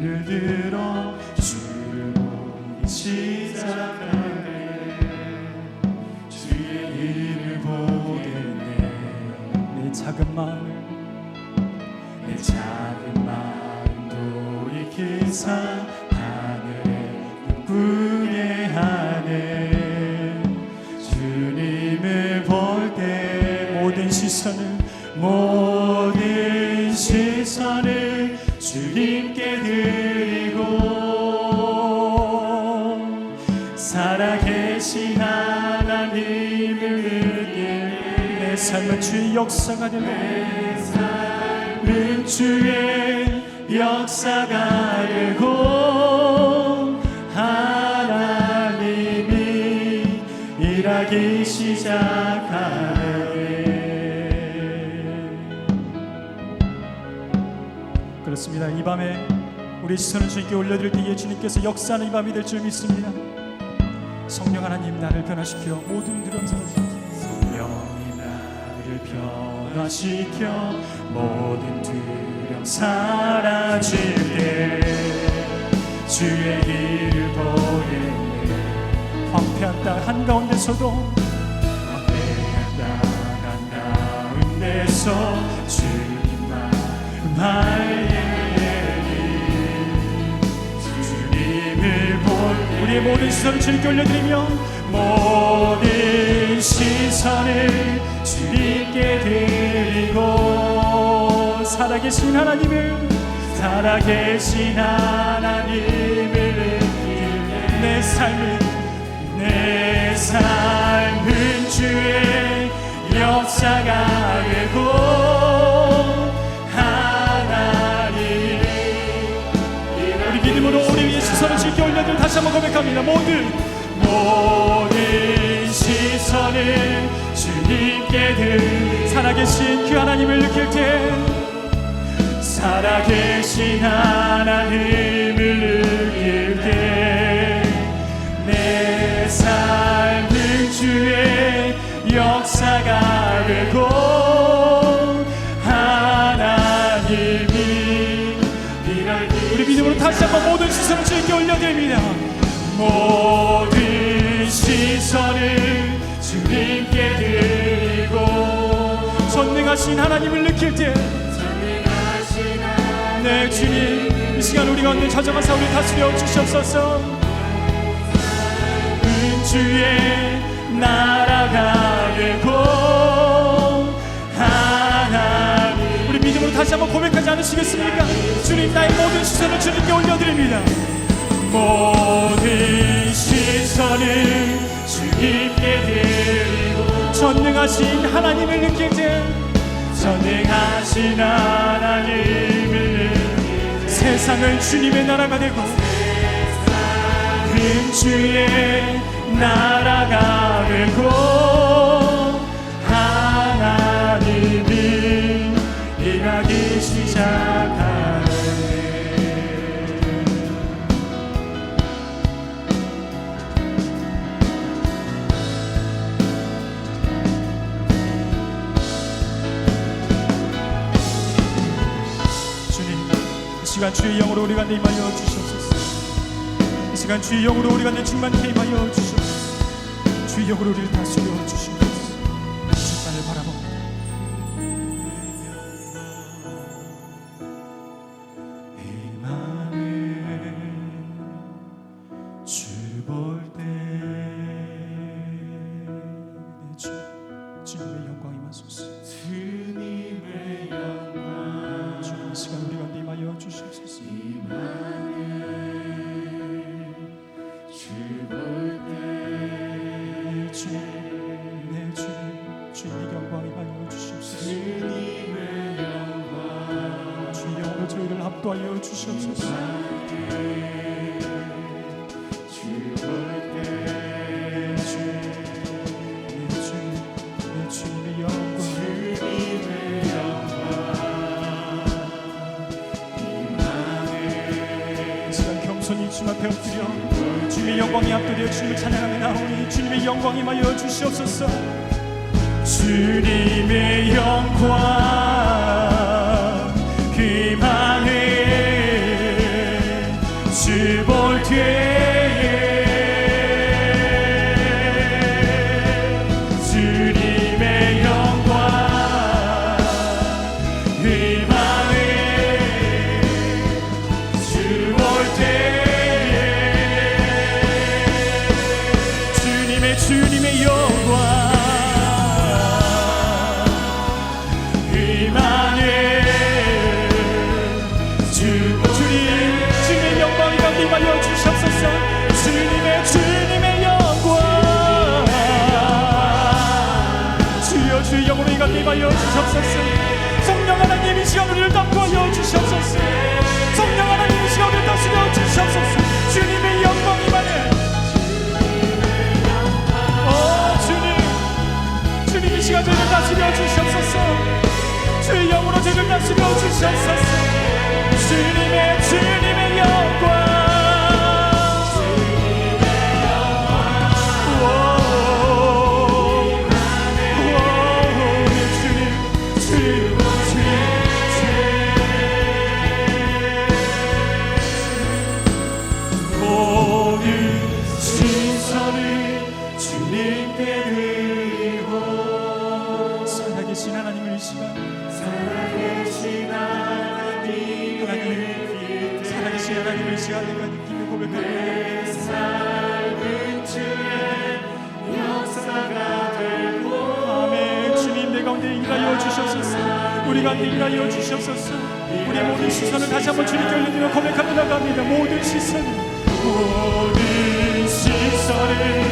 눈을 들어 주를 보기 시작하네. 주의 일을 보겠네. 내 작은 마음을 내 작은 마음 돌이키사 역사가 되네 삶은 주의 역사가 되고 하나님이 일하기 시작하네. 그렇습니다. 이 밤에 우리 시선을 주님께 올려드릴 때에 주님께서 역사하는 이 밤이 될 줄 믿습니다. 성령 하나님 나를 변화시켜 모든 두려움 사라지게 변화시켜 모든 두려움 사라질 때 주의 길을 보겠네. 황폐한 땅 한가운데서도 황폐한 땅 한가운데서 주님만 말리니 주님을 볼 우리의 모든 시선을 주님께 올려드리며 모든 시선을 주님께 드리고 살아계신 하나님을 살아계신 하나님을 느끼네 내 삶은 내 삶은 주의 역사가 되고 하나님이 우리 믿음으로 우리 위에 시선을 주께 올려들 다시 한번 고백합니다. 모든 모든 시선을 주님께 들 살아계신 그 하나님을 느낄 때 살아계신 하나님을 느낄 때 내 삶은 주의 역사가 되고 하나님이 일하기 우리 믿음으로 다시 한번 모든 시선을 주님께 올려드립니다. 모든 시선을 주님께 드리고 전능하신 하나님을 느낄 때 네 주님 이 시간 우리 가운데 찾아가사 우리 다스려 주시옵소서. 은주의 나라가 되고 하나님 우리 믿음으로 다시 한번 고백하지 않으시겠습니까? 주님 나의 모든 시선을 주님께 올려드립니다. 모든 시선을 주님께 드리고 전능하신 하나님을 때 전능하신 때 세상은 주님의 나라가 되고 은주의 나라가 되고 시간 주의 영으로 우리 가운데 임하여 주시옵소서. 이 시간 주의 영으로 우리 가운데 충만케 임하여 주시옵소서. 주의 영으로 우리를 다스려 주시옵소서. 주님만을 바라봅니다. 주볼때 주님을 찬양하며 나오니 주님의 영광이 임하여 주시옵소서. 주님의 영광 이 가운데 임하여 주시옵소서. 성령 하나님 이 시간 우리를 담고하여 주시옵소서. 성령 하나님 이 시간 우리를 다스려 주시옵소서. 주님의 영광 임하네 오 주님. 주님 이 시간 저희를 다스려 주시옵소서. 주의 영으로 저희를 다스려 주시옵소서. 주님의 주님 이 시간 내가 느끼며 고백하며 삶은 주의 역사가 되고 아멘. 주님 내 가운데 일하여 주시옵소서. 우리 가운데 일하여 주시옵소서. 우리 모든 시선을 다시 한번 주님께 올려드려 고백하며 나갑니다. 모든 시선. 모든 시선을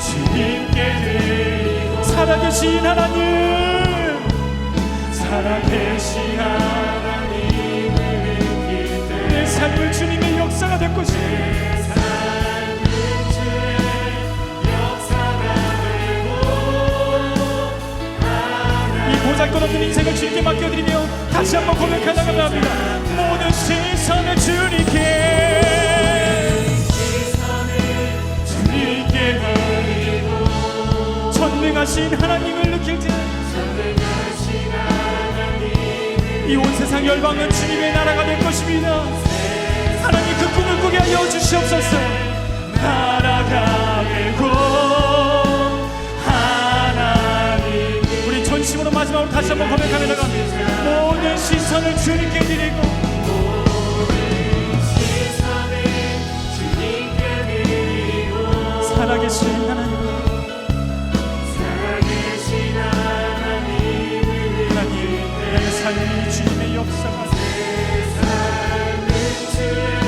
주님께 드리고 살아계신 하나님. 살아계신 하나님을 느낄 때내 삶을 주님의 역사가 될 것입니다 이 보잘것없는 인생을 주님께 맡겨드리며 다시 한번 고백하나가 합니다. 모든 시선을 주님께. 전능하신 하나님을 느낄 때 이온 세상 열방은 주님의 나라가 될 것입니다 꾸게 하여 주시옵소서. 되고 하나님. 우리 전심으로 마지막으로 다시 한번 고백하며 나갑니다. 모든 시선을 주님께 드리고 살아계신 하나님. 하나님 내 삶이 주님의 역사가 아멘 주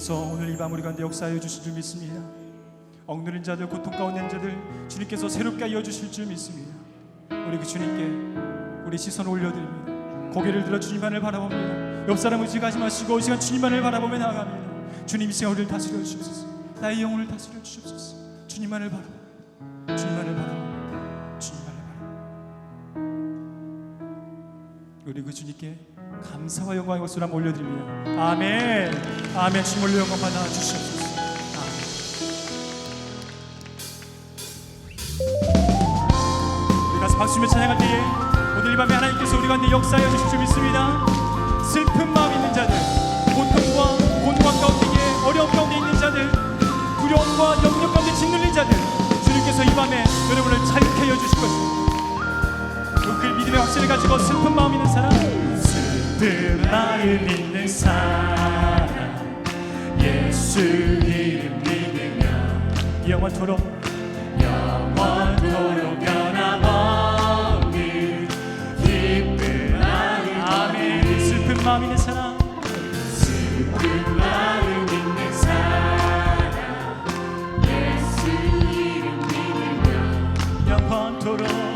님께서 오늘 이 밤 우리 가운데 역사하여 주실 줄 믿습니다. 억누른 자들 고통 가운데 자들 주님께서 새롭게 하여 주실 줄 믿습니다. 우리 그 주님께 우리 시선을 올려드립니다. 고개를 들어 주님만을 바라봅니다. 옆 사람 의지하지 마시고 이 시간 주님만을 바라보며 나아갑니다. 주님 이 시간 우리를 다스려 주시옵소서. 나의 영혼을 다스려 주시옵소서. 주님만을 바라보 주님만을 바라보 주님만을 바라보 우리 그 주님께 감사와 영광의 것을 한번 올려드립니다. 아멘. 아멘. 올려 영광 받아 주시옵소서. 우리 가서 박수며 찬양할 때에 오늘 이 밤에 하나님께서 우리 가운데 역사하여 주실 줄 믿습니다. 슬픈 마음 있는 자들 고통과 곤고한 가운데 어려움 가운데 있는 자들 두려움과 염려 가운데 짓눌린 자들 주님께서 이 밤에 여러분을 자유케 하여 주실 것입니다. 그 믿음의 확신을 가지고 슬픈 마음 있는 사람 깊은 나를 믿는 사람. 예수 이름 믿으면 영원토록 영원토록 변함없는 깊은 나를 아멘. 슬픈 마음 있는 사랑 슬픈 마음 있는 사랑 예수 이름 믿으면 영원토록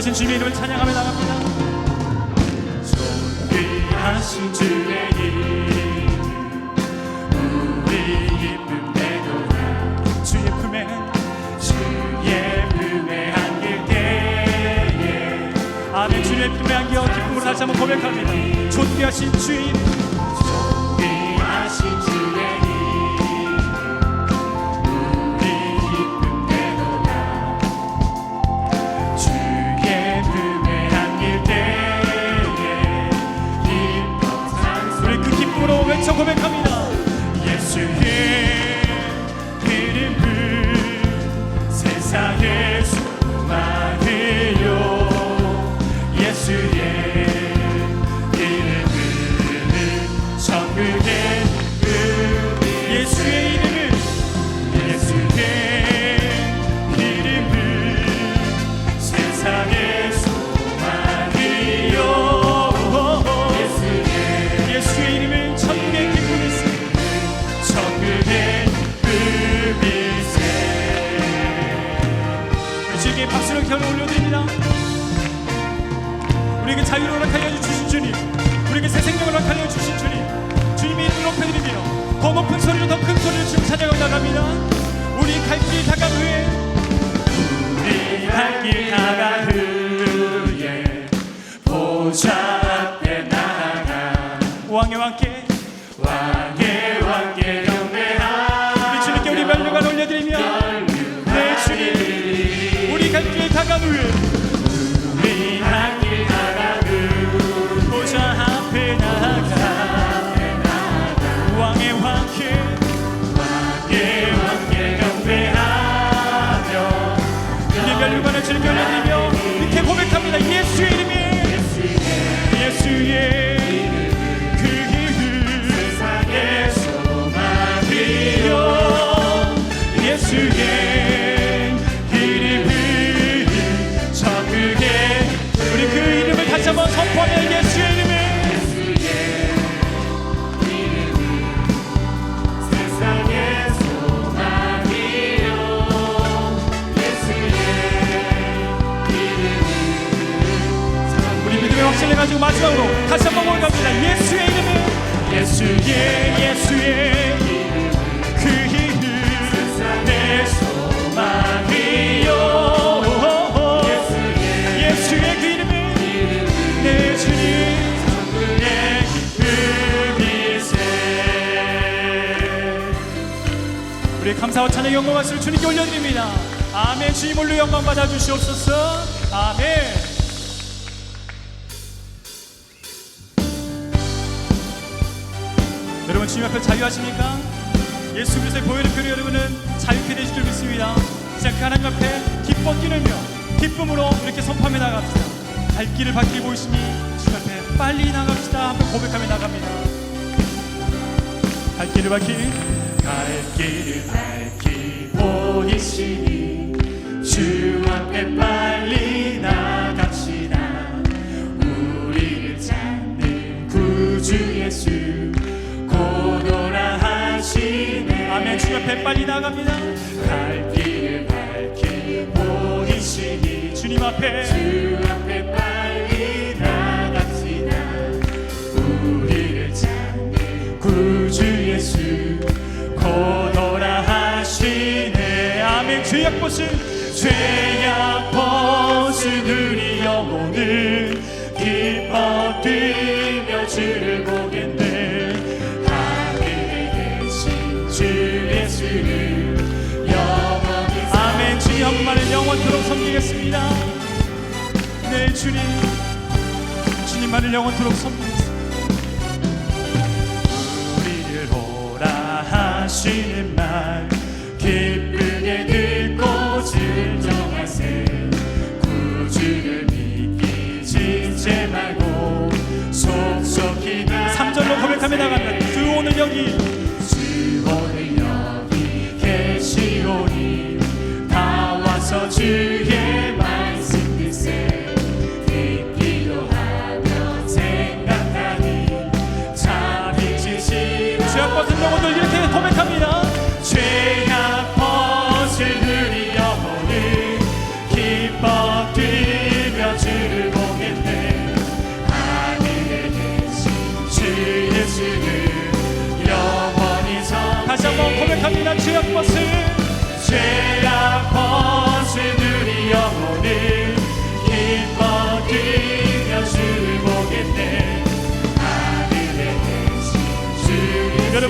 존귀하신 주님의 이름을 찬양하며 나갑니다. 존귀하신 주의 이름. 우리 기쁨 되도다 주의 품에 주의 품에 안길 때에. 아멘 주의 품에 안겨 기쁨으로 다시 한번 고백합니다. 존귀하신 주의 주에게 박수를 겨루 올려드립니다. 우리에게 자유를 허락하여 주신 주님 우리에게 새 생명을 허락하여 주신 주님 주님의 이름을 높여드리며 더 높은 소리로 더 큰 소리로 주님 찬양을 나갑니다. 우리 갈 길이 다가온 후에 우리 갈길 나가 후에 보좌 예 마지막으로 다시 한번 고백합니다. 예수의 이름은 예수의 예수의 그그 감사와 찬양 영광 말씀을 주님께 올려드립니다. 아멘. 주님 홀로 영광 받아 주시옵소서. 아멘 주님 앞에 자유하십니까? 예수 그리스도의 보혈의 표로 여러분은 자유케 되실 줄 믿습니다. 이제 그 하나님 앞에 기뻐 뛰느며 기쁨으로 이렇게 선포하며 나갑시다. 갈 길을 밝히 보이시니 주님 앞에 빨리 나갑시다. 한번 고백하며 나갑니다. 갈 길을 밝히 갈 길을 밝히 보이시니 주 앞에 빨리 하시네 아멘 주님 앞에 빨리 나갑니다. 갈 길을 밝히 보이시니 주님 앞에. 주 앞에 빨리 나갑시다. 우리를 찾는 구주 예수 고도라 하시네. 아멘. 죄악 벗은 죄악 벗은 우리 영혼을 기뻐 뛰 드리겠습니다. 네, 주님. 주님만을 영원토록 섬기겠습니다. 우리를 오라 하시는 말 기쁘게 듣고 진정하세 구주를 믿기 지체 말고 속속히 삼절로 고백하며 나간다. 주 오늘 여기 주 죄악 벗은 영혼들 이렇게 고백합니다. 죄악 벗은 우리 영혼을 기뻐 뛰며 주를 보겠네. 하늘에 계신 주 예수를 영원히 성 다시 한번 고백합니다. 죄악 벗은 죄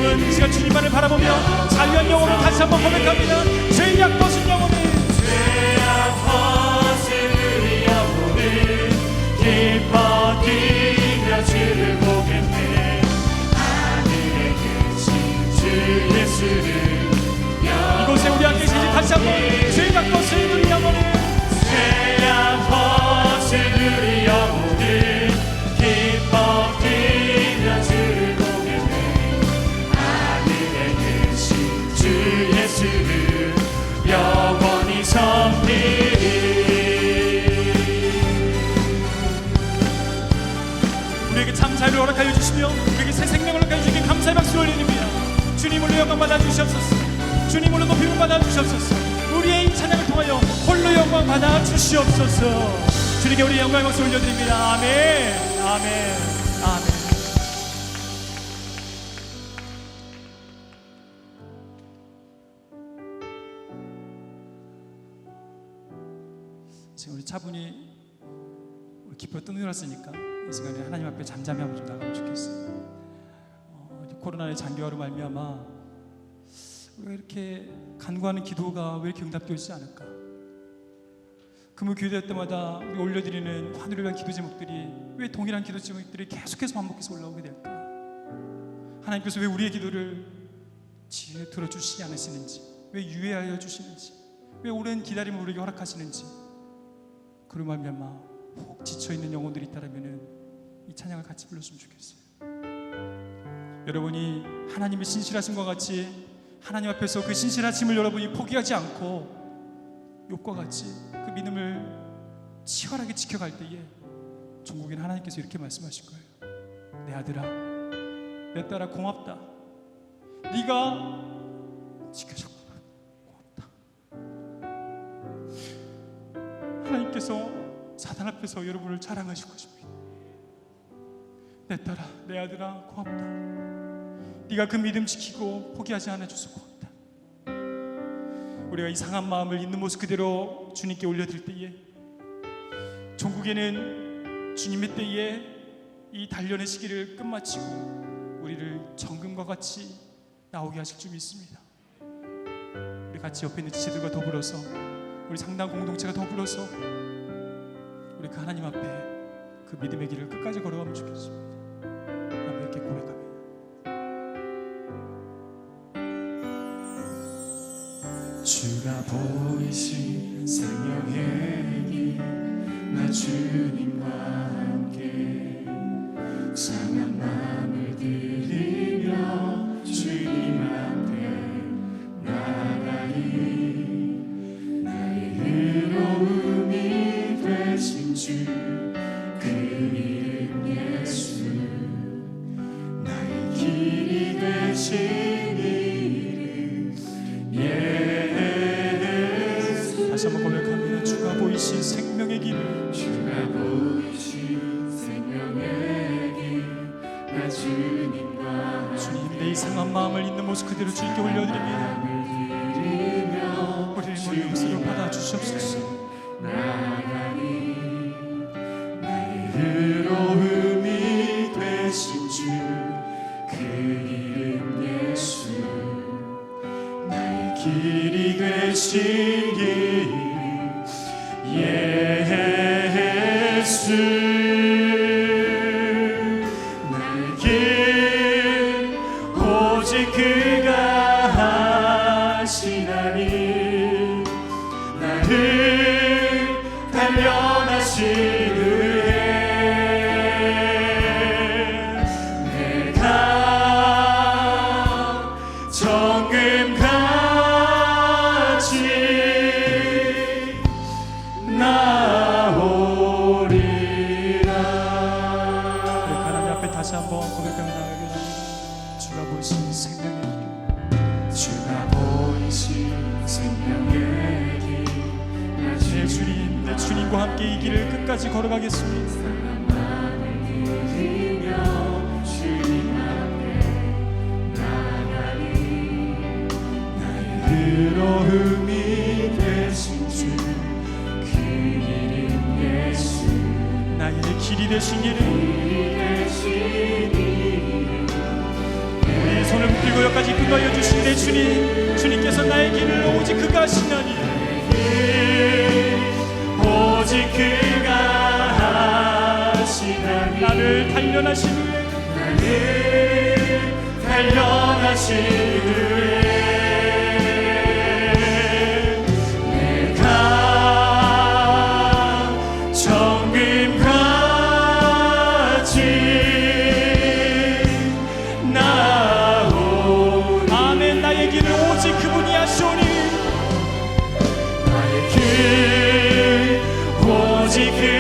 여러분 이 시간 주님만을 바라보며 자유한 영혼을 다시 한번 고백합니다 죄악 벗은 영혼을 죄악 벗은 영혼을 기뻐 뛰며 주를 보겠네 하늘에 계신 주 예수를 이곳에 우리 함께 계신 다시 한번 죄악 벗은 자유를 허락하여 주시며 우리에게 새 생명을 허락하여 주시기 감사의 박수를 올립니다. 주님으로 영광 받아 주시옵소서. 주님으로 높임을 받아 주시옵소서. 우리의 이 찬양을 통하여 홀로 영광 받아 주시옵소서. 주님께 우리 영광의 박수 올려드립니다. 아멘. 아멘. 차분히 기뻐 떠들었으니까 이 시간에 하나님 앞에 잠잠히 한번 좀 나가면 좋겠어요. 어, 코로나의 장기화로 말미암아 우리가 이렇게 간구하는 기도가 왜 이렇게 응답되지 않을까? 금요 교대 때마다 우리 올려드리는 환우를 위한 기도 제목들이 왜 동일한 기도 제목들이 계속해서 반복해서 올라오게 될까? 하나님께서 왜 우리의 기도를 지혜 들어주시지 않으시는지, 왜 유예하여 주시는지, 왜 오랜 기다림을 우리에게 허락하시는지, 그로 말미암아 혹 지쳐 있는 영혼들이 있다라면은 이 찬양을 같이 불렀으면 좋겠어요. 여러분이 하나님의 신실하신 것 같이 하나님 앞에서 그 신실하심을 여러분이 포기하지 않고 욥과 같이 그 믿음을 치열하게 지켜갈 때에 종국인 하나님께서 이렇게 말씀하실 거예요. 내 아들아, 내 딸아 고맙다. 네가 지켜줬구나. 고맙다. 하나님께서 사단 앞에서 여러분을 자랑하실 것입니다. 내 딸아, 내 아들아, 고맙다. 네가 그 믿음 지키고 포기하지 않아 줘서 고맙다. 우리가 이 상한 마음을 있는 모습 그대로 주님께 올려드릴 때에 종국에는 주님의 때에 이 단련의 시기를 끝마치고 우리를 정금과 같이 나오게 하실 줄 믿습니다. 우리 같이 옆에 있는 지체들과 더불어서 우리 상당 공동체가 더불어서 우리 그 하나님 앞에 그 믿음의 길을 끝까지 걸어가면 좋겠습니다. 한번 이렇게 고백합니다. 주가 보이신 의로움이 되신 주 그 이름 예수. 나의 길이 되신 이름. 이 대신 이름. 우리 손을 붙들고 여기까지 인도하여 주신 내 주님 주님께서 나의 길을 오직 그가 하시나니. 오직 그가 하시나니. 나를 단련하신 후에 나를 단련하신 후에 오직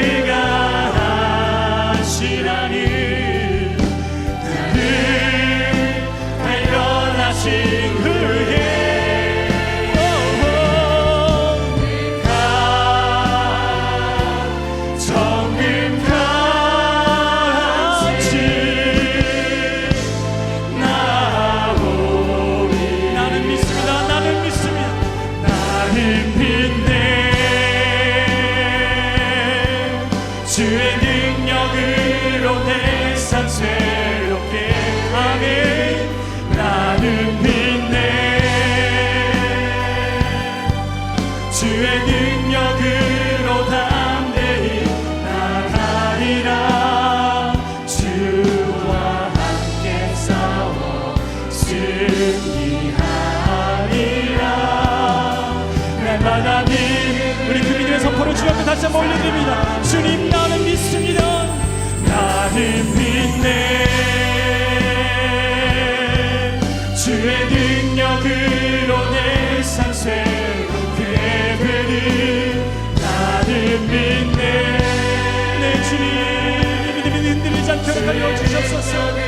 앞에 다시 한번 올려드립니다. 주님 나는 믿습니다. 나는 믿네. 주의 능력으로 내 삶 새롭게 되리. 나는 믿네. 내 주님 이 믿음이 흔들리지 않도록 하여 주시옵소서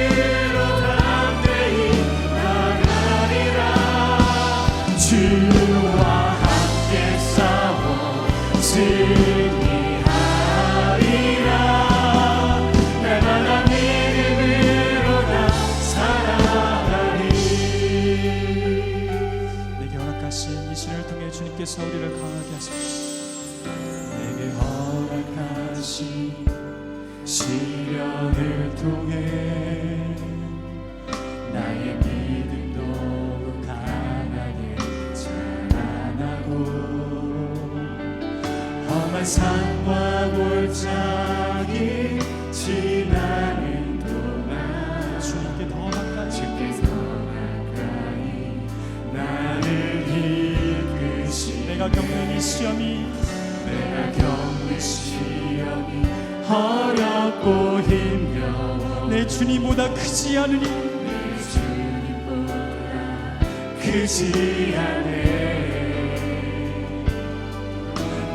크지 않네.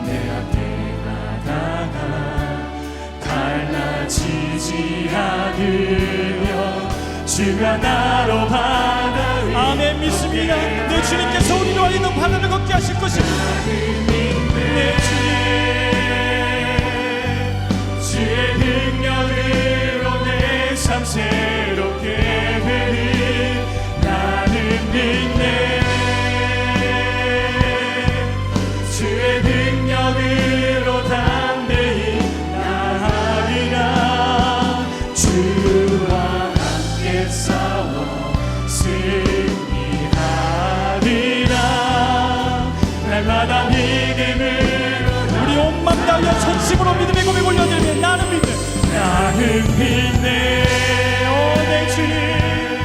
내 앞에 바다가 갈라지지 않으며 주가 나로 바다 위 아멘 믿습니다. 내 주님께서 우리와 있는 바다를 걷게 하실 것입니다. 내 주님 주의 능력으로 내 삶 새 전심으로 믿음의 고백 올려드리면 나는 믿네 나는 믿네 오내 주님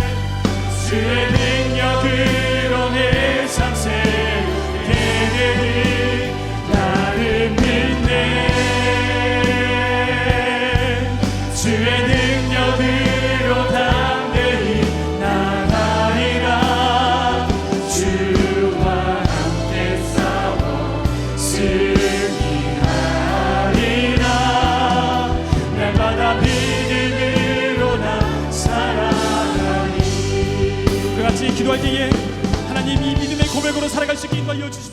주의 기도할 때에 하나님 이 믿음의 고백으로 살아갈 수 있게 인도하여 주십시오